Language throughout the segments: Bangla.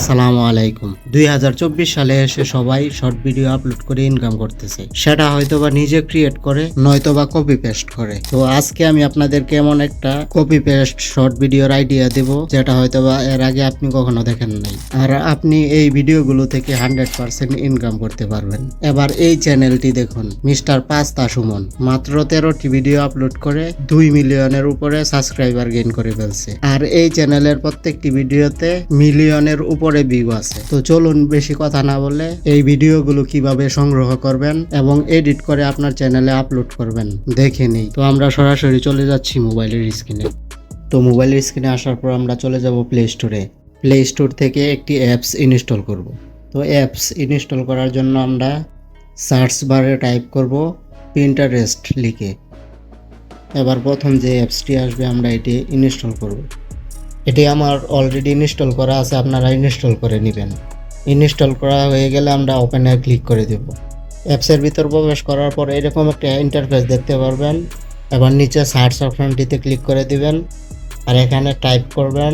আসসালামু আলাইকুম। দুই হাজার চব্বিশ সালে এসে সবাই শর্ট ভিডিও আপলোড করে ইনকাম করতেছে। সেটা হয়তোবা নিজে ক্রিয়েট করে, নয়তোবা কপি পেস্ট করে। তো আজকে আমি আপনাদেরকে এমন একটা কপি পেস্ট শর্ট ভিডিওর আইডিয়া দেব, যেটা হয়তোবা এর আগে আপনি কখনো দেখেন নাই। আর আপনি এই ভিডিওগুলো থেকে হান্ড্রেড পার্সেন্ট ইনকাম করতে পারবেন। এবার এই চ্যানেলটি দেখুন। মিস্টার পাস্তা সুমন, মাত্র তেরোটি ভিডিও আপলোড করে দুই মিলিয়নের উপরে সাবস্ক্রাইবার গেইন করে ফেলছে। আর এই চ্যানেলের প্রত্যেকটি ভিডিওতে মিলিয়নের উপরে ভিউ আছে। তো চলুন বেশি কথা না বলে এই ভিডিওগুলো কীভাবে সংগ্রহ করবেন এবং এডিট করে আপনার চ্যানেলে আপলোড করবেন দেখে নেই। তো আমরা সরাসরি চলে যাচ্ছি মোবাইলের স্ক্রিনে তো মোবাইলের স্ক্রিনে আসার পর আমরা চলে যাব প্লে স্টোরে প্লে স্টোর থেকে একটি অ্যাপস ইনস্টল করব। তো অ্যাপস ইনস্টল করার জন্য আমরা সার্চ বারে টাইপ করব প্রিন্টারেস্ট লিখে। এবার প্রথম যে অ্যাপসটি আসবে আমরা এটি ইনস্টল করব। এটি আমার অলরেডি ইনস্টল করা আছে, আপনারা ইনস্টল করে নেবেন। ইনস্টল করা হয়ে গেলে আমরা ওপেনে ক্লিক করে দেব। অ্যাপসের ভিতর প্রবেশ করার পর এরকম একটা ইন্টারফেস দেখতে পারবেন। এবার নিচে সার্চ অপশনটিতে ক্লিক করে দিবেন। আর এখানে টাইপ করবেন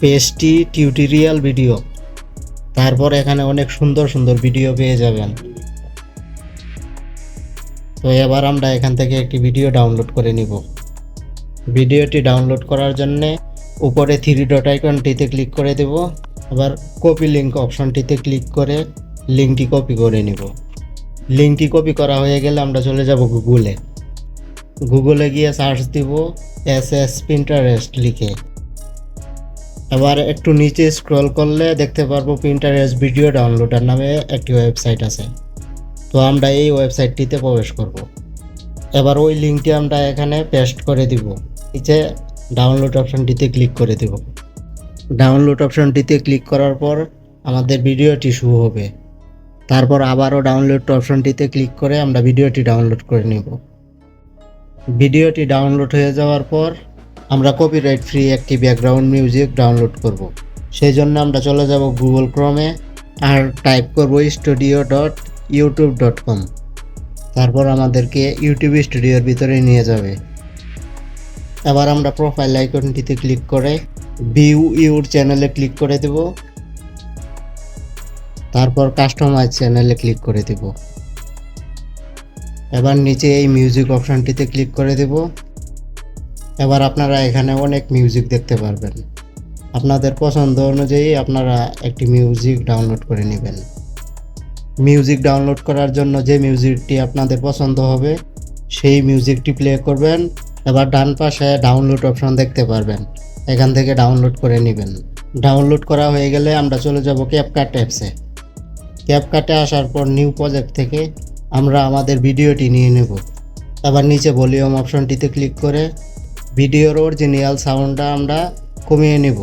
পেস্টি টিউটোরিয়াল ভিডিও তারপর এখানে অনেক সুন্দর সুন্দর ভিডিও পেয়ে যাবেন। তো এবার আমরা এখান থেকে একটি ভিডিও ডাউনলোড করে নিব। ভিডিওটি ডাউনলোড করার জন্য উপরে থ্রি ডট আইকনটিতে ক্লিক করে দেব। আবার কপি লিঙ্ক অপশনটিতে ক্লিক করে লিঙ্কটি কপি করে নিব। লিঙ্কটি কপি করা হয়ে গেলে আমরা চলে যাব গুগলে গুগলে গিয়ে সার্চ দিব এস এস প্রিন্টারেস্ট লিখে। এবার একটু নিচে স্ক্রল করলে দেখতে পারব প্রিন্টারেস্ট ভিডিও ডাউনলোডার নামে একটি ওয়েবসাইট আছে। তো আমরা এই ওয়েবসাইটটিতে প্রবেশ করব। এবার ওই লিঙ্কটি আমরা এখানে পেস্ট করে দিব। নিচে ডাউনলোড অপশনটিতে ক্লিক করে দেব। ডাউনলোড অপশনটিতে ক্লিক করার পর আমাদের ভিডিওটি শুরু হবে। তারপর আবারও ডাউনলোড অপশনটিতে ক্লিক করে আমরা ভিডিওটি ডাউনলোড করে নেব। ভিডিওটি ডাউনলোড হয়ে যাওয়ার পর আমরা কপিরাইট ফ্রি একটি ব্যাকগ্রাউন্ড মিউজিক ডাউনলোড করব। সেই জন্য আমরা চলে যাব গুগল ক্রমে আর টাইপ করব studio dot YouTube dot com তারপর আমাদেরকে ইউটিউব স্টুডিওর ভিতরে নিয়ে যাবে। এবার আমরা প্রোফাইল আইকনটিতে ক্লিক করে ভিউ ইউর চ্যানেলে ক্লিক করে দেব। তারপর কাস্টমাইজ চ্যানেলে ক্লিক করে দেব। এবার নিচে এই মিউজিক অপশনটিতে ক্লিক করে দেব। এবার আপনারা এখানে অনেক মিউজিক দেখতে পারবেন। আপনাদের পছন্দ অনুযায়ী আপনারা একটি মিউজিক ডাউনলোড করে নেবেন। মিউজিক ডাউনলোড করার জন্য যে মিউজিকটি আপনাদের পছন্দ হবে, সেই মিউজিকটি প্লে করবেন। এবার ডান পাশে ডাউনলোড অপশন দেখতে পারবেন। এখান থেকে ডাউনলোড করে নেবেন। ডাউনলোড করা হয়ে গেলে আমরা চলে যাব ক্যাপকাট অ্যাপসে ক্যাপকাটে আসার পর নিউ প্রজেক্ট থেকে আমরা আমাদের ভিডিওটি নিয়ে নেব। এবার নিচে ভলিউম অপশনটিতে ক্লিক করে ভিডিওর অরিজিনাল সাউন্ডটা আমরা কমিয়ে নেব।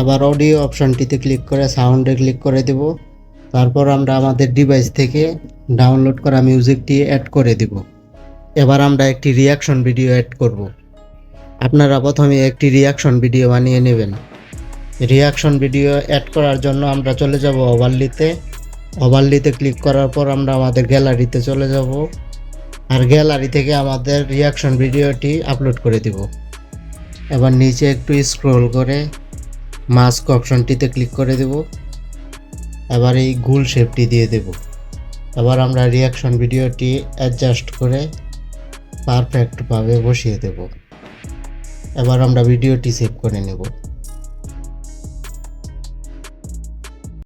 এবার অডিও অপশনটিতে ক্লিক করে সাউন্ডে ক্লিক করে দেব। তারপর আমরা আমাদের ডিভাইস থেকে ডাউনলোড করা মিউজিকটি অ্যাড করে দেব। এবার আমরা একটি রিয়াকশন ভিডিও অ্যাড করব। আপনারা প্রথমে একটি রিয়াকশন ভিডিও বানিয়ে নেবেন। রিয়াকশন ভিডিও অ্যাড করার জন্য আমরা চলে যাব ওভারলিতে ওভারলিতে ক্লিক করার পর আমরা আমাদের গ্যালারিতে চলে যাব। আর গ্যালারি থেকে আমাদের রিয়াকশন ভিডিওটি আপলোড করে দিব। এবার নিচে একটু স্ক্রোল করে মাস্ক অপশনটিতে ক্লিক করে দেব। এবার এই গুল শেপটি দিয়ে দেব। এবার আমরা রিয়াকশন ভিডিওটি অ্যাডজাস্ট করে পারফেক্টভাবে বসিয়ে দেব। এবার আমরা ভিডিওটি সেভ করে নেব।